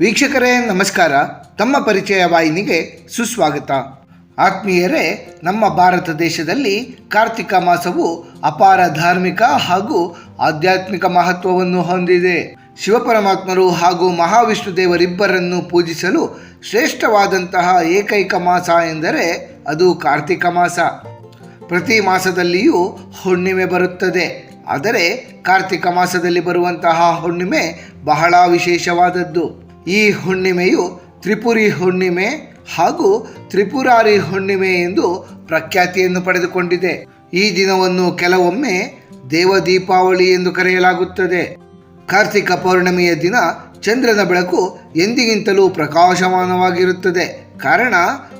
ವೀಕ್ಷಕರೇ, ನಮಸ್ಕಾರ. ತಮ್ಮ ಪರಿಚಯ ವಾಹಿನಿಗೆ ಸುಸ್ವಾಗತ. ಆತ್ಮೀಯರೇ, ನಮ್ಮ ಭಾರತ ದೇಶದಲ್ಲಿ ಕಾರ್ತಿಕ ಮಾಸವು ಅಪಾರ ಧಾರ್ಮಿಕ ಹಾಗೂ ಆಧ್ಯಾತ್ಮಿಕ ಮಹತ್ವವನ್ನು ಹೊಂದಿದೆ. ಶಿವಪರಮಾತ್ಮರು ಹಾಗೂ ಮಹಾವಿಷ್ಣು ದೇವರಿಬ್ಬರನ್ನು ಪೂಜಿಸಲು ಶ್ರೇಷ್ಠವಾದಂತಹ ಏಕೈಕ ಮಾಸ ಎಂದರೆ ಅದು ಕಾರ್ತಿಕ ಮಾಸ. ಪ್ರತಿ ಮಾಸದಲ್ಲಿಯೂ ಹುಣ್ಣಿಮೆ ಬರುತ್ತದೆ. ಆದರೆ ಕಾರ್ತಿಕ ಮಾಸದಲ್ಲಿ ಬರುವಂತಹ ಹುಣ್ಣಿಮೆ ಬಹಳ ವಿಶೇಷವಾದದ್ದು. ಈ ಹುಣ್ಣಿಮೆಯು ತ್ರಿಪುರಿ ಹುಣ್ಣಿಮೆ ಹಾಗೂ ತ್ರಿಪುರಾರಿ ಹುಣ್ಣಿಮೆ ಎಂದು ಪ್ರಖ್ಯಾತಿಯನ್ನು ಪಡೆದುಕೊಂಡಿದೆ. ಈ ದಿನವನ್ನು ಕೆಲವೊಮ್ಮೆ ದೇವ ದೀಪಾವಳಿ ಎಂದು ಕರೆಯಲಾಗುತ್ತದೆ. ಕಾರ್ತಿಕ ಪೌರ್ಣಮಿಯ ದಿನ ಚಂದ್ರನ ಬೆಳಕು ಎಂದಿಗಿಂತಲೂ ಪ್ರಕಾಶಮಾನವಾಗಿರುತ್ತದೆ. ಕಾರಣ,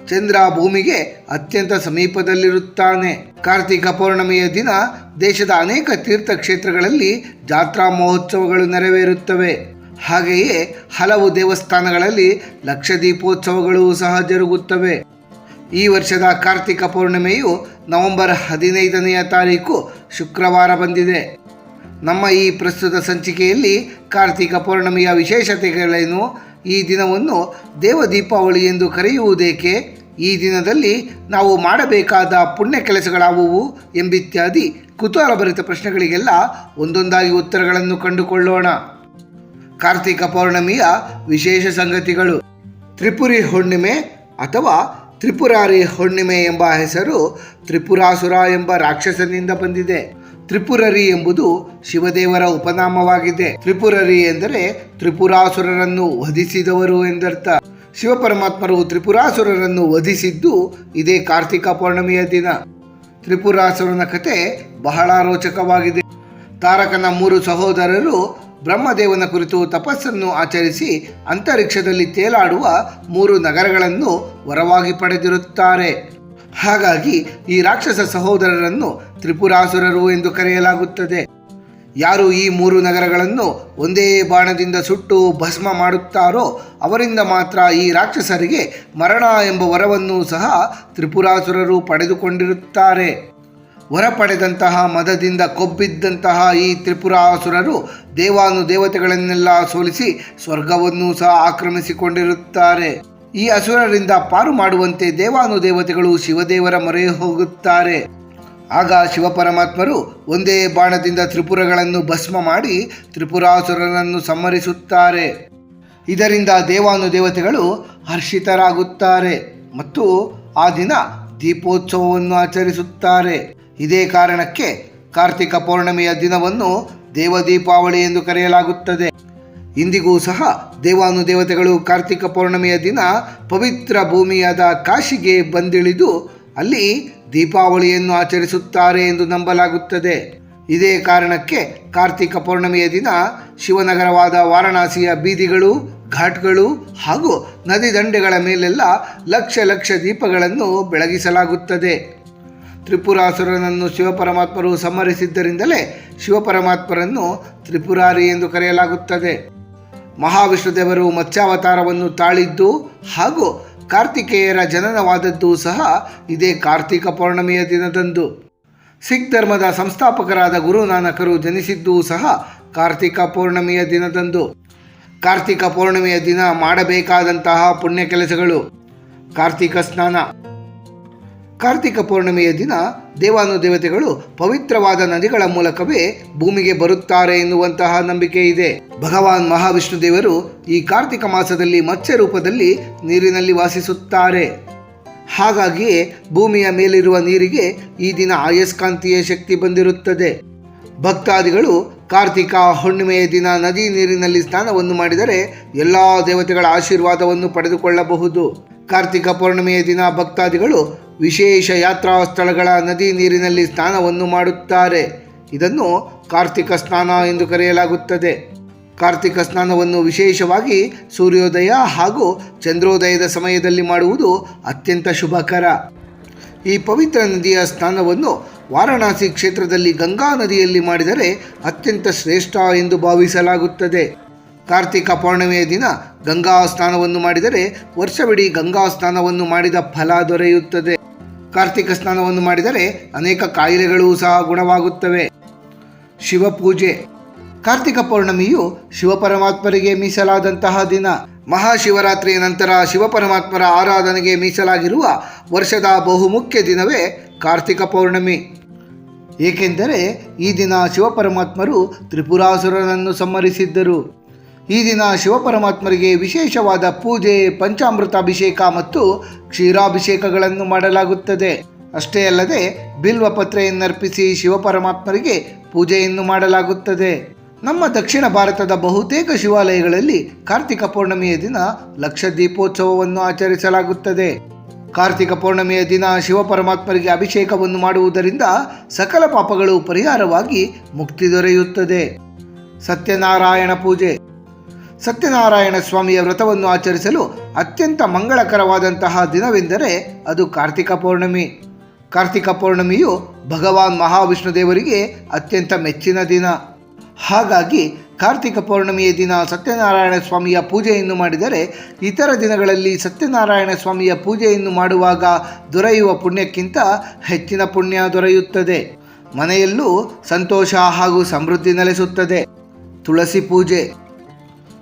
ಚಂದ್ರ ಭೂಮಿಗೆ ಅತ್ಯಂತ ಸಮೀಪದಲ್ಲಿರುತ್ತಾನೆ. ಕಾರ್ತಿಕ ಪೌರ್ಣಮಿಯ ದಿನ ದೇಶದ ಅನೇಕ ತೀರ್ಥಕ್ಷೇತ್ರಗಳಲ್ಲಿ ಜಾತ್ರಾ ಮಹೋತ್ಸವಗಳು ನೆರವೇರುತ್ತವೆ. ಹಾಗೆಯೇ ಹಲವು ದೇವಸ್ಥಾನಗಳಲ್ಲಿ ಲಕ್ಷ ದೀಪೋತ್ಸವಗಳು ಸಹ ಜರುಗುತ್ತವೆ. ಈ ವರ್ಷದ ಕಾರ್ತಿಕ ಪೌರ್ಣಿಮೆಯು ನವೆಂಬರ್ ಹದಿನೈದನೆಯ ತಾರೀಕು ಶುಕ್ರವಾರ ಬಂದಿದೆ. ನಮ್ಮ ಈ ಪ್ರಸ್ತುತ ಸಂಚಿಕೆಯಲ್ಲಿ ಕಾರ್ತಿಕ ಪೌರ್ಣಿಮೆಯ ವಿಶೇಷತೆಗಳೇನು, ಈ ದಿನವನ್ನು ದೇವ ದೀಪಾವಳಿ ಎಂದು ಕರೆಯುವುದೇಕೆ, ಈ ದಿನದಲ್ಲಿ ನಾವು ಮಾಡಬೇಕಾದ ಪುಣ್ಯ ಕೆಲಸಗಳಾವುವು ಎಂಬಿತ್ಯಾದಿ ಕುತೂಹಲಭರಿತ ಪ್ರಶ್ನೆಗಳಿಗೆಲ್ಲ ಒಂದೊಂದಾಗಿ ಉತ್ತರಗಳನ್ನು ಕಂಡುಕೊಳ್ಳೋಣ. ಕಾರ್ತಿಕ ಪೌರ್ಣಮಿಯ ವಿಶೇಷ ಸಂಗತಿಗಳು. ತ್ರಿಪುರಿ ಹುಣ್ಣಿಮೆ ಅಥವಾ ತ್ರಿಪುರಾರಿ ಹುಣ್ಣಿಮೆ ಎಂಬ ಹೆಸರು ತ್ರಿಪುರಾಸುರ ಎಂಬ ರಾಕ್ಷಸನಿಂದ ಬಂದಿದೆ. ತ್ರಿಪುರರಿ ಎಂಬುದು ಶಿವದೇವರ ಉಪನಾಮವಾಗಿದೆ. ತ್ರಿಪುರರಿ ಎಂದರೆ ತ್ರಿಪುರಾಸುರರನ್ನು ವಧಿಸಿದವರು ಎಂದರ್ಥ. ಶಿವಪರಮಾತ್ಮರು ತ್ರಿಪುರಾಸುರರನ್ನು ವಧಿಸಿದ್ದು ಇದೇ ಕಾರ್ತಿಕ ಪೌರ್ಣಮಿಯ ದಿನ. ತ್ರಿಪುರಾಸುರನ ಕತೆ ಬಹಳ ರೋಚಕವಾಗಿದೆ. ತಾರಕನ ಮೂರು ಸಹೋದರರು ಬ್ರಹ್ಮದೇವನ ಕುರಿತು ತಪಸ್ಸನ್ನು ಆಚರಿಸಿ ಅಂತರಿಕ್ಷದಲ್ಲಿ ತೇಲಾಡುವ ಮೂರು ನಗರಗಳನ್ನು ವರವಾಗಿ ಪಡೆದಿರುತ್ತಾರೆ. ಹಾಗಾಗಿ ಈ ರಾಕ್ಷಸ ಸಹೋದರರನ್ನು ತ್ರಿಪುರಾಸುರರು ಎಂದು ಕರೆಯಲಾಗುತ್ತದೆ. ಯಾರು ಈ ಮೂರು ನಗರಗಳನ್ನು ಒಂದೇ ಬಾಣದಿಂದ ಸುಟ್ಟು ಭಸ್ಮ ಮಾಡುತ್ತಾರೋ ಅವರಿಂದ ಮಾತ್ರ ಈ ರಾಕ್ಷಸರಿಗೆ ಮರಣ ಎಂಬ ವರವನ್ನು ಸಹ ತ್ರಿಪುರಾಸುರರು ಪಡೆದುಕೊಂಡಿರುತ್ತಾರೆ. ವರ ಪಡೆದಂತಹ ಮದದಿಂದ ಕೊಬ್ಬಿದ್ದಂತಹ ಈ ತ್ರಿಪುರಾಸುರರು ದೇವಾನು ದೇವತೆಗಳನ್ನೆಲ್ಲ ಸೋಲಿಸಿ ಸ್ವರ್ಗವನ್ನು ಸಹ ಆಕ್ರಮಿಸಿಕೊಂಡಿರುತ್ತಾರೆ. ಈ ಅಸುರರಿಂದ ಪಾರು ಮಾಡುವಂತೆ ದೇವಾನು ದೇವತೆಗಳು ಶಿವದೇವರ ಮೊರೆ ಹೋಗುತ್ತಾರೆ. ಆಗ ಶಿವಪರಮಾತ್ಮರು ಒಂದೇ ಬಾಣದಿಂದ ತ್ರಿಪುರಗಳನ್ನು ಭಸ್ಮ ಮಾಡಿ ತ್ರಿಪುರಾಸುರರನ್ನು ಸಂಹರಿಸುತ್ತಾರೆ. ಇದರಿಂದ ದೇವಾನು ದೇವತೆಗಳು ಹರ್ಷಿತರಾಗುತ್ತಾರೆ ಮತ್ತು ಆ ದಿನ ದೀಪೋತ್ಸವವನ್ನು ಆಚರಿಸುತ್ತಾರೆ. ಇದೇ ಕಾರಣಕ್ಕೆ ಕಾರ್ತಿಕ ಪೌರ್ಣಮಿಯ ದಿನವನ್ನು ದೇವ ದೀಪಾವಳಿ ಎಂದು ಕರೆಯಲಾಗುತ್ತದೆ. ಇಂದಿಗೂ ಸಹ ದೇವಾನು ದೇವತೆಗಳು ಕಾರ್ತಿಕ ಪೌರ್ಣಮಿಯ ದಿನ ಪವಿತ್ರ ಭೂಮಿಯಾದ ಕಾಶಿಗೆ ಬಂದಿಳಿದು ಅಲ್ಲಿ ದೀಪಾವಳಿಯನ್ನು ಆಚರಿಸುತ್ತಾರೆ ಎಂದು ನಂಬಲಾಗುತ್ತದೆ. ಇದೇ ಕಾರಣಕ್ಕೆ ಕಾರ್ತಿಕ ಪೌರ್ಣಮಿಯ ದಿನ ಶಿವನಗರವಾದ ವಾರಣಾಸಿಯ ಬೀದಿಗಳು, ಘಾಟ್ಗಳು ಹಾಗೂ ನದಿ ದಂಡೆಗಳ ಮೇಲೆಲ್ಲ ಲಕ್ಷ ಲಕ್ಷ ದೀಪಗಳನ್ನು ಬೆಳಗಿಸಲಾಗುತ್ತದೆ. ತ್ರಿಪುರಾಸುರನನ್ನು ಶಿವಪರಮಾತ್ಮರು ಸಂಹರಿಸಿದ್ದರಿಂದಲೇ ಶಿವಪರಮಾತ್ಮರನ್ನು ತ್ರಿಪುರಾರಿ ಎಂದು ಕರೆಯಲಾಗುತ್ತದೆ. ಮಹಾವಿಷ್ಣು ದೇವರು ಮತ್ಸ್ಯಾವತಾರವನ್ನು ತಾಳಿದ್ದು ಹಾಗೂ ಕಾರ್ತಿಕೇಯರ ಜನನವಾದದ್ದು ಸಹ ಇದೇ ಕಾರ್ತಿಕ ಪೌರ್ಣಮಿಯ ದಿನದಂದು. ಸಿಖ್ ಧರ್ಮದ ಸಂಸ್ಥಾಪಕರಾದ ಗುರು ನಾನಕರು ಜನಿಸಿದ್ದೂ ಸಹ ಕಾರ್ತಿಕ ಪೌರ್ಣಮಿಯ ದಿನದಂದು. ಕಾರ್ತಿಕ ಪೌರ್ಣಮಿಯ ದಿನ ಮಾಡಬೇಕಾದಂತಹ ಪುಣ್ಯ ಕೆಲಸಗಳು. ಕಾರ್ತಿಕ ಸ್ನಾನ. ಕಾರ್ತಿಕ ಪೌರ್ಣಮಿಯ ದಿನ ದೇವಾನುದೇವತೆಗಳು ಪವಿತ್ರವಾದ ನದಿಗಳ ಮೂಲಕವೇ ಭೂಮಿಗೆ ಬರುತ್ತಾರೆ ಎನ್ನುವಂತಹ ನಂಬಿಕೆ ಇದೆ. ಭಗವಾನ್ ಮಹಾವಿಷ್ಣು ದೇವರು ಈ ಕಾರ್ತಿಕ ಮಾಸದಲ್ಲಿ ಮತ್ಸ್ಯ ರೂಪದಲ್ಲಿ ನೀರಿನಲ್ಲಿ ವಾಸಿಸುತ್ತಾರೆ. ಹಾಗಾಗಿಯೇ ಭೂಮಿಯ ಮೇಲಿರುವ ನೀರಿಗೆ ಈ ದಿನ ಆಯಸ್ಕಾಂತೀಯ ಶಕ್ತಿ ಬಂದಿರುತ್ತದೆ. ಭಕ್ತಾದಿಗಳು ಕಾರ್ತಿಕ ಹುಣ್ಣಿಮೆಯ ದಿನ ನದಿ ನೀರಿನಲ್ಲಿ ಸ್ನಾನವನ್ನು ಮಾಡಿದರೆ ಎಲ್ಲ ದೇವತೆಗಳ ಆಶೀರ್ವಾದವನ್ನು ಪಡೆದುಕೊಳ್ಳಬಹುದು. ಕಾರ್ತಿಕ ಪೌರ್ಣಿಮೆಯ ದಿನ ಭಕ್ತಾದಿಗಳು ವಿಶೇಷ ಯಾತ್ರಾ ಸ್ಥಳಗಳ ನದಿ ನೀರಿನಲ್ಲಿ ಸ್ನಾನವನ್ನು ಮಾಡುತ್ತಾರೆ. ಇದನ್ನು ಕಾರ್ತಿಕ ಸ್ನಾನ ಎಂದು ಕರೆಯಲಾಗುತ್ತದೆ. ಕಾರ್ತಿಕ ಸ್ನಾನವನ್ನು ವಿಶೇಷವಾಗಿ ಸೂರ್ಯೋದಯ ಹಾಗೂ ಚಂದ್ರೋದಯದ ಸಮಯದಲ್ಲಿ ಮಾಡುವುದು ಅತ್ಯಂತ ಶುಭಕರ. ಈ ಪವಿತ್ರ ನದಿಯ ಸ್ನಾನವನ್ನು ವಾರಣಾಸಿ ಕ್ಷೇತ್ರದಲ್ಲಿ ಗಂಗಾ ನದಿಯಲ್ಲಿ ಮಾಡಿದರೆ ಅತ್ಯಂತ ಶ್ರೇಷ್ಠ ಎಂದು ಭಾವಿಸಲಾಗುತ್ತದೆ. ಕಾರ್ತಿಕ ಪೌರ್ಣಿಮೆಯ ದಿನ ಗಂಗಾ ಸ್ನಾನವನ್ನು ಮಾಡಿದರೆ ವರ್ಷವಿಡೀ ಗಂಗಾ ಸ್ನಾನವನ್ನು ಮಾಡಿದ ಫಲ ದೊರೆಯುತ್ತದೆ. ಕಾರ್ತಿಕ ಸ್ನಾನವನ್ನು ಮಾಡಿದರೆ ಅನೇಕ ಕಾಯಿಲೆಗಳು ಸಹ ಗುಣವಾಗುತ್ತವೆ. ಶಿವಪೂಜೆ. ಕಾರ್ತಿಕ ಪೌರ್ಣಮಿಯು ಶಿವಪರಮಾತ್ಮರಿಗೆ ಮೀಸಲಾದಂತಹ ದಿನ. ಮಹಾಶಿವರಾತ್ರಿಯ ನಂತರ ಶಿವಪರಮಾತ್ಮರ ಆರಾಧನೆಗೆ ಮೀಸಲಾಗಿರುವ ವರ್ಷದ ಬಹುಮುಖ್ಯ ದಿನವೇ ಕಾರ್ತಿಕ ಪೌರ್ಣಮಿ. ಏಕೆಂದರೆ ಈ ದಿನ ಶಿವಪರಮಾತ್ಮರು ತ್ರಿಪುರಾಸುರನನ್ನು ಸಂಹರಿಸಿದ್ದರು. ಈ ದಿನ ಶಿವಪರಮಾತ್ಮರಿಗೆ ವಿಶೇಷವಾದ ಪೂಜೆ, ಪಂಚಾಮೃತಾಭಿಷೇಕ ಮತ್ತು ಕ್ಷೀರಾಭಿಷೇಕಗಳನ್ನು ಮಾಡಲಾಗುತ್ತದೆ. ಅಷ್ಟೇ ಅಲ್ಲದೆ ಬಿಲ್ವ ಪತ್ರೆಯನ್ನರ್ಪಿಸಿ ಶಿವಪರಮಾತ್ಮರಿಗೆ ಪೂಜೆಯನ್ನು ಮಾಡಲಾಗುತ್ತದೆ. ನಮ್ಮ ದಕ್ಷಿಣ ಭಾರತದ ಬಹುತೇಕ ಶಿವಾಲಯಗಳಲ್ಲಿ ಕಾರ್ತಿಕ ಪೌರ್ಣಮಿಯ ದಿನ ಲಕ್ಷ ದೀಪೋತ್ಸವವನ್ನು ಆಚರಿಸಲಾಗುತ್ತದೆ. ಕಾರ್ತಿಕ ಪೌರ್ಣಮಿಯ ದಿನ ಶಿವಪರಮಾತ್ಮರಿಗೆ ಅಭಿಷೇಕವನ್ನು ಮಾಡುವುದರಿಂದ ಸಕಲ ಪಾಪಗಳು ಪರಿಹಾರವಾಗಿ ಮುಕ್ತಿ ದೊರೆಯುತ್ತದೆ. ಸತ್ಯನಾರಾಯಣ ಪೂಜೆ. ಸತ್ಯನಾರಾಯಣ ಸ್ವಾಮಿಯ ವ್ರತವನ್ನು ಆಚರಿಸಲು ಅತ್ಯಂತ ಮಂಗಳಕರವಾದಂತಹ ದಿನವೆಂದರೆ ಅದು ಕಾರ್ತಿಕ ಪೌರ್ಣಮಿ. ಕಾರ್ತಿಕ ಪೌರ್ಣಮಿಯು ಭಗವಾನ್ ಮಹಾವಿಷ್ಣು ದೇವರಿಗೆ ಅತ್ಯಂತ ಮೆಚ್ಚಿನ ದಿನ. ಹಾಗಾಗಿ ಕಾರ್ತಿಕ ಪೌರ್ಣಮಿಯ ದಿನ ಸತ್ಯನಾರಾಯಣ ಸ್ವಾಮಿಯ ಪೂಜೆಯನ್ನು ಮಾಡಿದರೆ ಇತರ ದಿನಗಳಲ್ಲಿ ಸತ್ಯನಾರಾಯಣ ಸ್ವಾಮಿಯ ಪೂಜೆಯನ್ನು ಮಾಡುವಾಗ ದೊರೆಯುವ ಪುಣ್ಯಕ್ಕಿಂತ ಹೆಚ್ಚಿನ ಪುಣ್ಯ ದೊರೆಯುತ್ತದೆ. ಮನೆಯಲ್ಲೂ ಸಂತೋಷ ಹಾಗೂ ಸಮೃದ್ಧಿ ನೆಲೆಸುತ್ತದೆ. ತುಳಸಿ ಪೂಜೆ.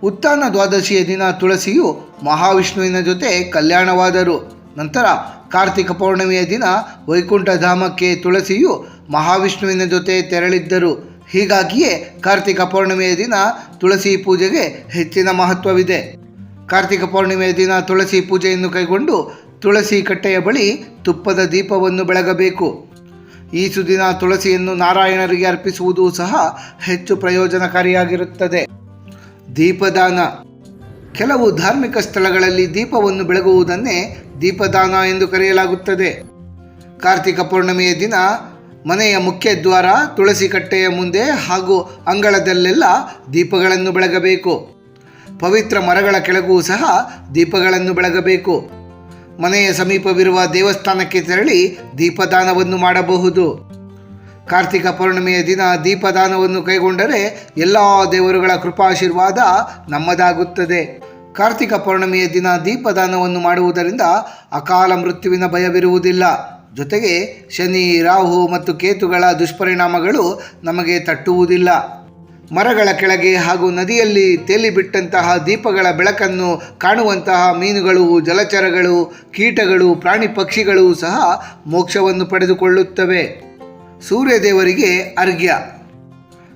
ಉತ್ಥಾನ ದ್ವಾದಶಿಯ ದಿನ ತುಳಸಿಯು ಮಹಾವಿಷ್ಣುವಿನ ಜೊತೆ ಕಲ್ಯಾಣವಾದರು. ನಂತರ ಕಾರ್ತಿಕ ಪೌರ್ಣಮಿಯ ದಿನ ವೈಕುಂಠಧಾಮಕ್ಕೆ ತುಳಸಿಯು ಮಹಾವಿಷ್ಣುವಿನ ಜೊತೆ ತೆರಳಿದ್ದರು. ಹೀಗಾಗಿಯೇ ಕಾರ್ತಿಕ ಪೌರ್ಣಿಮೆಯ ದಿನ ತುಳಸಿ ಪೂಜೆಗೆ ಹೆಚ್ಚಿನ ಮಹತ್ವವಿದೆ. ಕಾರ್ತಿಕ ಪೌರ್ಣಿಮೆಯ ದಿನ ತುಳಸಿ ಪೂಜೆಯನ್ನು ಕೈಗೊಂಡು ತುಳಸಿ ಕಟ್ಟೆಯ ಬಳಿ ತುಪ್ಪದ ದೀಪವನ್ನು ಬೆಳಗಬೇಕು. ಈ ಸುದಿನ ತುಳಸಿಯನ್ನು ನಾರಾಯಣರಿಗೆ ಅರ್ಪಿಸುವುದು ಸಹ ಹೆಚ್ಚು ಪ್ರಯೋಜನಕಾರಿಯಾಗಿರುತ್ತದೆ. ದೀಪದಾನ. ಕೆಲವು ಧಾರ್ಮಿಕ ಸ್ಥಳಗಳಲ್ಲಿ ದೀಪವನ್ನು ಬೆಳಗುವುದನ್ನೇ ದೀಪದಾನ ಎಂದು ಕರೆಯಲಾಗುತ್ತದೆ. ಕಾರ್ತಿಕ ಪೌರ್ಣಮಿಯ ದಿನ ಮನೆಯ ಮುಖ್ಯ ದ್ವಾರ, ತುಳಸಿ ಕಟ್ಟೆಯ ಮುಂದೆ ಹಾಗೂ ಅಂಗಳದಲ್ಲೆಲ್ಲ ದೀಪಗಳನ್ನು ಬೆಳಗಬೇಕು. ಪವಿತ್ರ ಮರಗಳ ಕೆಳಗೂ ಸಹ ದೀಪಗಳನ್ನು ಬೆಳಗಬೇಕು. ಮನೆಯ ಸಮೀಪವಿರುವ ದೇವಸ್ಥಾನಕ್ಕೆ ತೆರಳಿ ದೀಪದಾನವನ್ನು ಮಾಡಬಹುದು. ಕಾರ್ತಿಕ ಪೌರ್ಣಿಮೆಯ ದಿನ ದೀಪದಾನವನ್ನು ಕೈಗೊಂಡರೆ ಎಲ್ಲ ದೇವರುಗಳ ಕೃಪಾಶೀರ್ವಾದ ನಮ್ಮದಾಗುತ್ತದೆ. ಕಾರ್ತಿಕ ಪೌರ್ಣಿಮೆಯ ದಿನ ದೀಪದಾನವನ್ನು ಮಾಡುವುದರಿಂದ ಅಕಾಲ ಮೃತ್ಯುವಿನ ಭಯವಿರುವುದಿಲ್ಲ. ಜೊತೆಗೆ ಶನಿ, ರಾಹು ಮತ್ತು ಕೇತುಗಳ ದುಷ್ಪರಿಣಾಮಗಳು ನಮಗೆ ತಟ್ಟುವುದಿಲ್ಲ. ಮರಗಳ ಕೆಳಗೆ ಹಾಗೂ ನದಿಯಲ್ಲಿ ತೇಲಿಬಿಟ್ಟಂತಹ ದೀಪಗಳ ಬೆಳಕನ್ನು ಕಾಣುವಂತಹ ಮೀನುಗಳು, ಜಲಚರಗಳು, ಕೀಟಗಳು, ಪ್ರಾಣಿ ಪಕ್ಷಿಗಳು ಸಹ ಮೋಕ್ಷವನ್ನು ಪಡೆದುಕೊಳ್ಳುತ್ತವೆ. ಸೂರ್ಯದೇವರಿಗೆ ಅರ್ಘ್ಯ.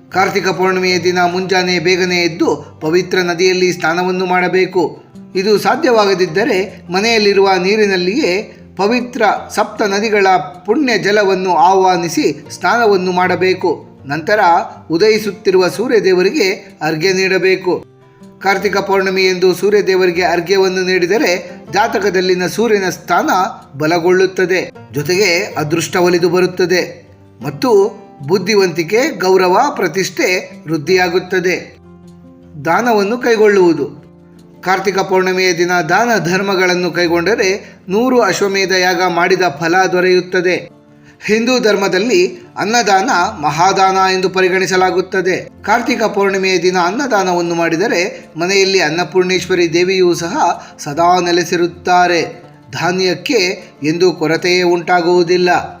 ಕಾರ್ತಿಕ ಪೌರ್ಣಿಮೆಯ ದಿನ ಮುಂಜಾನೆ ಬೇಗನೆ ಎದ್ದು ಪವಿತ್ರ ನದಿಯಲ್ಲಿ ಸ್ನಾನವನ್ನು ಮಾಡಬೇಕು. ಇದು ಸಾಧ್ಯವಾಗದಿದ್ದರೆ ಮನೆಯಲ್ಲಿರುವ ನೀರಿನಲ್ಲಿಯೇ ಪವಿತ್ರ ಸಪ್ತ ನದಿಗಳ ಪುಣ್ಯ ಜಲವನ್ನು ಆಹ್ವಾನಿಸಿ ಸ್ನಾನವನ್ನು ಮಾಡಬೇಕು. ನಂತರ ಉದಯಿಸುತ್ತಿರುವ ಸೂರ್ಯದೇವರಿಗೆ ಅರ್ಘ್ಯ ನೀಡಬೇಕು. ಕಾರ್ತಿಕ ಪೌರ್ಣಮಿ ಎಂದು ಸೂರ್ಯದೇವರಿಗೆ ಅರ್ಘ್ಯವನ್ನು ನೀಡಿದರೆ ಜಾತಕದಲ್ಲಿನ ಸೂರ್ಯನ ಸ್ಥಾನ ಬಲಗೊಳ್ಳುತ್ತದೆ. ಜೊತೆಗೆ ಅದೃಷ್ಟ ಒಲಿದು ಬರುತ್ತದೆ. ಮತ್ತು ಬುದ್ಧಿವಂತಿಕೆ, ಗೌರವ, ಪ್ರತಿಷ್ಠೆ ವೃದ್ಧಿಯಾಗುತ್ತದೆ. ದಾನವನ್ನು ಕೈಗೊಳ್ಳುವುದು. ಕಾರ್ತಿಕ ಪೌರ್ಣಿಮೆಯ ದಿನ ದಾನ ಧರ್ಮಗಳನ್ನು ಕೈಗೊಂಡರೆ ನೂರು ಅಶ್ವಮೇಧ ಯಾಗ ಮಾಡಿದ ಫಲ ದೊರೆಯುತ್ತದೆ. ಹಿಂದೂ ಧರ್ಮದಲ್ಲಿ ಅನ್ನದಾನ ಮಹಾದಾನ ಎಂದು ಪರಿಗಣಿಸಲಾಗುತ್ತದೆ. ಕಾರ್ತಿಕ ಪೌರ್ಣಿಮೆಯ ದಿನ ಅನ್ನದಾನವನ್ನು ಮಾಡಿದರೆ ಮನೆಯಲ್ಲಿ ಅನ್ನಪೂರ್ಣೇಶ್ವರಿ ದೇವಿಯೂ ಸಹ ಸದಾ ನೆಲೆಸಿರುತ್ತಾರೆ. ಧಾನ್ಯಕ್ಕೆ ಎಂದು ಕೊರತೆಯೇ ಉಂಟಾಗುವುದಿಲ್ಲ.